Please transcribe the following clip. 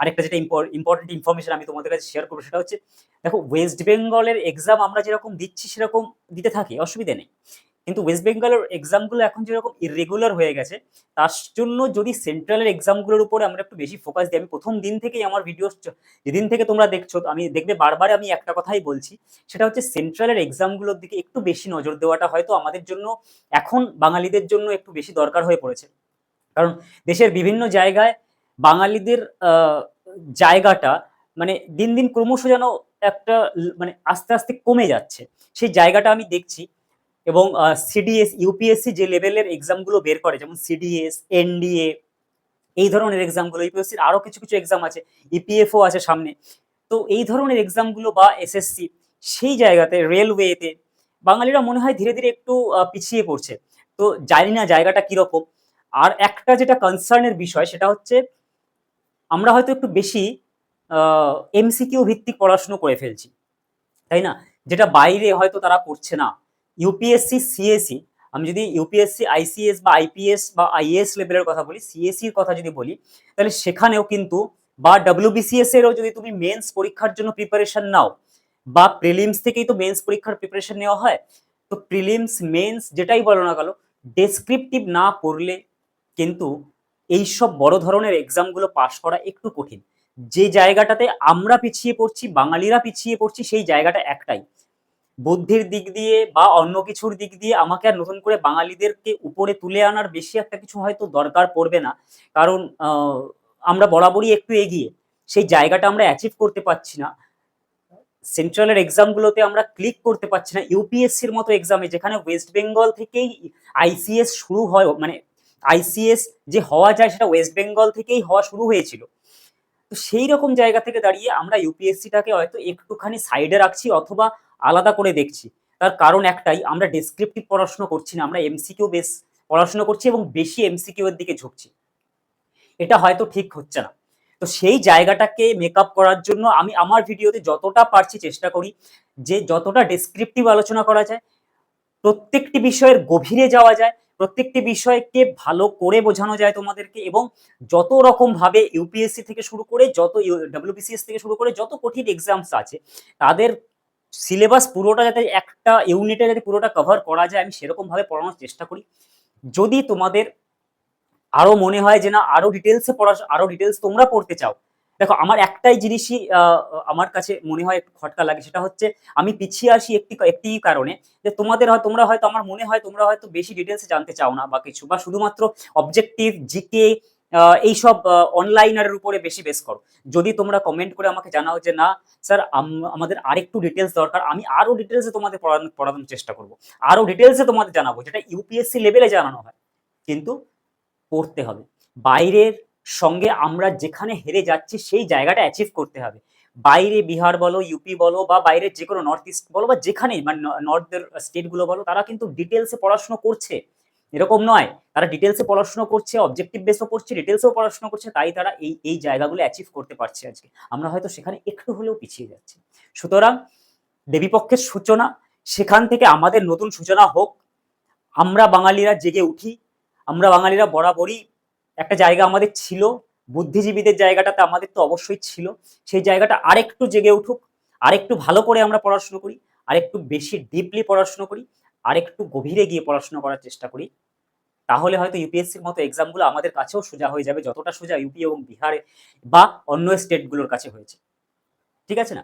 আরেকটা যেটা important information আমি তোমাদের কাছে শেয়ার করব সেটা হচ্ছে, দেখো ওয়েস্ট বেঙ্গলের এক্সাম আমরা যেরকম দিচ্ছি সেরকম দিতে থাকি, অসুবিধা নেই। কিন্তু ওয়েস্ট বেঙ্গলের এক্সামগুলো এখন যেরকম ইরেগুলার হয়ে গেছে, তার জন্য যদি সেন্ট্রালের এক্সামগুলোর উপরে আমরা একটু বেশি ফোকাস দিই, আমি প্রথম দিন থেকেই আমার ভিডিও যেদিন থেকে তোমরা দেখছ, আমি দেখবে বারবার আমি একটা কথাই বলছি, সেটা হচ্ছে সেন্ট্রালের এক্সামগুলোর দিকে একটু বেশি নজর দেওয়াটা হয়তো আমাদের জন্য, এখন বাঙালিদের জন্য একটু বেশি দরকার হয়ে পড়েছে। কারণ দেশের বিভিন্ন জায়গায় বাঙালিদের জায়গাটা মানে দিন দিন ক্রমশ যেন একটা মানে আস্তে আস্তে কমে যাচ্ছে। সেই জায়গাটা আমি দেখছি এবং সিডিএস ইউপিএসসি যে লেভেলের এক্সামগুলো বের করে, যেমন সিডিএস এনডিএ এই ধরনের এক্সামগুলো ইউপিএসসির আরও কিছু কিছু এক্সাম আছে ইপিএফও আছে সামনে। তো এই ধরনের এক্সামগুলো বা এসএসসি সেই জায়গাতে রেলওয়েতে বাঙালিরা মনে হয় ধীরে ধীরে একটু পিছিয়ে পড়ছে। তো জানি না জায়গাটা কীরকম। আর একটা যেটা কনসার্নের বিষয়, সেটা হচ্ছে আমরা হয়তো একটু বেশি এমসিকিউ ভিত্তিক পড়াশুনো করে ফেলছি, তাই না? যেটা বাইরে হয়তো তারা করছে না। ইউপিএসসি সিএসসি আমি যদি ইউপিএসসি আইসিএস বা আইপিএস বা আইএস লেভেলের কথা বলি সিএসসি এর কথা যদি বলি, তাহলে সেখানেও কিন্তু বা ডাব্লিউবিসিএস এরও যদি তুমি মেন্স পরীক্ষার জন্য প্রিপারেশন নাও, বা প্রিলিমস থেকেই তো মেন্স পরীক্ষার প্রিপারেশন নেওয়া হয়, তো প্রিলিমস মেন্স যেটাই বলো না কেন ডেসক্রিপটিভ না পড়লে কিন্তু এইসব বড় ধরনের এক্সামগুলো পাশ করা একটু কঠিন। যে জায়গাটাতে আমরা পিছিয়ে পড়ছি, বাঙালিরা পিছিয়ে পড়ছি, সেই জায়গাটা একটাই। বুদ্ধির দিক দিয়ে বা অন্য কিছুর দিক দিয়ে আমাকে আর নতুন করে বাঙালিদেরকে উপরে তুলে আনার বেশি একটা কিছু হয়তো দরকার পড়বে না। কারণ আমরা বরাবরই একটু এগিয়ে। সেই জায়গাটা আমরা অ্যাচিভ করতে পারছি না। সেন্ট্রালের এক্সামগুলোতে আমরা ক্লিক করতে পারছি না। ইউপিএসসির মতো এক্সামে যেখানে ওয়েস্ট বেঙ্গল থেকেই আইসিএস শুরু হয় মানে আইসিএস যে হওয়া যায় সেটা ওয়েস্ট বেঙ্গল থেকেই হওয়া শুরু হয়েছিল। তো সেই রকম জায়গা থেকে দাঁড়িয়ে আমরা ইউপিএসসিটাকে হয়তো একটুখানি সাইডে রাখছি অথবা আলাদা করে দেখছি। তার কারণ একটাই, আমরা ডেসক্রিপটিভ পড়াশোনা করছি না, আমরা এমসিকিউ বেস পড়াশোনা করছি এবং বেশি এমসিকিউ এর দিকে ঝুঁকছি। এটা হয়তো ঠিক হচ্ছে না। তো সেই জায়গাটাকে মেকআপ করার জন্য আমি আমার ভিডিওতে যতটা পারছি চেষ্টা করি যে যতটা ডেসক্রিপটিভ আলোচনা করা যায়, প্রত্যেকটি বিষয়ের গভীরে যাওয়া যায় প্রত্যেকটি বিষয়কে ভালো করে বোঝানো যায় তোমাদেরকে এবং যত রকম ভাবে ইউপিএসসি থেকে শুরু করে যত ডাব্লিউবিসিএস থেকে শুরু করে যত কঠিন এক্সামস আছে, তাদের সিলেবাস পুরোটা যাতে একটা ইউনিটে যাতে পুরোটা কভার করা যায়, আমি সেরকম ভাবে পড়ানোর চেষ্টা করি। যদি তোমাদের আরও মনে হয় যে না, আরও ডিটেলসে পড়া, আরও ডিটেলস তোমরা পড়তে চাও দেখো, আমার একটাই জিনিসই আমার কাছে মনে হয় একটু খটকা লাগে, সেটা হচ্ছে আমি পিছিয়ে আসি একটি একটি কারণে যে তোমাদের হয়, তোমরা হয়তো, আমার মনে হয় তোমরা হয়তো বেশি ডিটেলসে জানতে চাও না বা কিছু, বা শুধুমাত্র অবজেক্টিভ জিকে এইসব অনলাইনারের উপরে বেশি বেস করো। যদি তোমরা কমেন্ট করে আমাকে জানাও যে, না স্যার আমাদের আরেকটু ডিটেলস দরকার, আমি আরও ডিটেলসে তোমাদের পড়ানো- পড়ানোর চেষ্টা করব। আরও ডিটেলসে তোমাদের জানাব, যেটা ইউপিএসসি লেভেলে জানানো হয়। কিন্তু পড়তে হবে। বাইরের সঙ্গে আমরা যেখানে হেরে যাচ্ছি সেই জায়গাটা অ্যাচিভ করতে হবে। বাইরে বিহার বলো ইউপি বলো বা বাইরের যে কোনো নর্থ ইস্ট বলো বা যেখানেই মানে নর্থের স্টেটগুলো বলো, তারা কিন্তু ডিটেলসে পড়াশুনো করছে। এরকম নয়, তারা ডিটেলসে পড়াশুনো করছে অবজেক্টিভ বেসও করছে ডিটেলসেও পড়াশোনা করছে, তাই তারা এই এই জায়গাগুলো অ্যাচিভ করতে পারছে আজকে। আমরা হয়তো সেখানে একটু হলেও পিছিয়ে যাচ্ছি। সুতরাং দেবীপক্ষের সূচনা, সেখান থেকে আমাদের নতুন সূচনা হোক। আমরা বাঙালিরা জেগে উঠি, আমরা বাঙালিরা বরাবরই একটা জায়গা আমাদের ছিল, বুদ্ধিজীবীদের জায়গাটাতে আমাদের তো অবশ্যই ছিল। সেই জায়গাটা আরেকটু জেগে উঠুক, আরেকটু ভালো করে আমরা পড়াশুনো করি, আরেকটু বেশি ডিপলি পড়াশুনো করি, আরেকটু গভীরে গিয়ে পড়াশোনা করার চেষ্টা করি, তাহলে হয়তো ইউপিএসসির মতো এক্সামগুলো আমাদের কাছেও সোজা হয়ে যাবে, যতটা সোজা ইউপি এবং বিহারে বা অন্য স্টেটগুলোর কাছে হয়েছে। ঠিক আছে না?